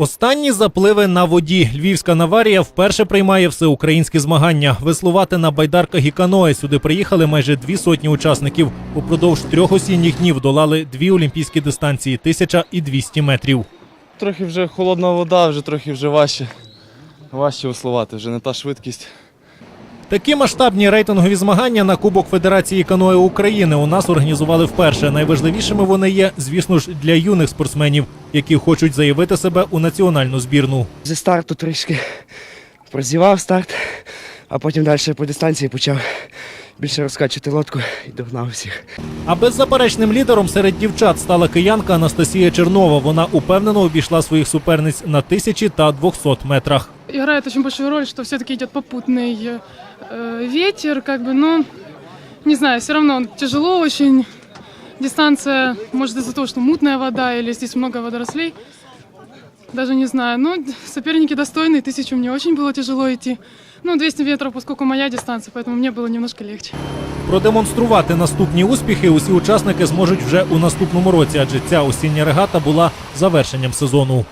Останні запливи на воді. Львівська Наварія вперше приймає всеукраїнські змагання. Веслувати на байдарках і каное сюди приїхали майже дві сотні учасників. Упродовж трьох осінніх днів долали дві олімпійські дистанції 1000 і 200 метрів. Трохи вже холодна вода, вже трохи вже важче. Важче веслувати, вже не та швидкість. Такі масштабні рейтингові змагання на Кубок Федерації каное України у нас організували вперше. Найважливішими вони є, звісно ж, для юних спортсменів, які хочуть заявити себе у національну збірну. Зі старту трішки прозівав старт, а потім далі по дистанції почав більше розкачувати лодку і догнав всіх. А беззаперечним лідером серед дівчат стала киянка Анастасія Чернова. Вона упевнено обійшла своїх суперниць на тисячі та 200 метрах играет очень большую роль, что все-таки идет попутный э, ветер, как бы, но не знаю, все равно тяжело очень. Дистанция, может из-за того, что мутная вода или здесь много водорослей, даже не знаю. Но соперники достойные, тысячу мне очень было тяжело идти. Ну, 200 метров, поскольку моя дистанция, поэтому мне было немножко легче. Продемонструвати наступні успіхи усі учасники зможуть вже у наступному році, адже ця осіння регата була завершенням сезону.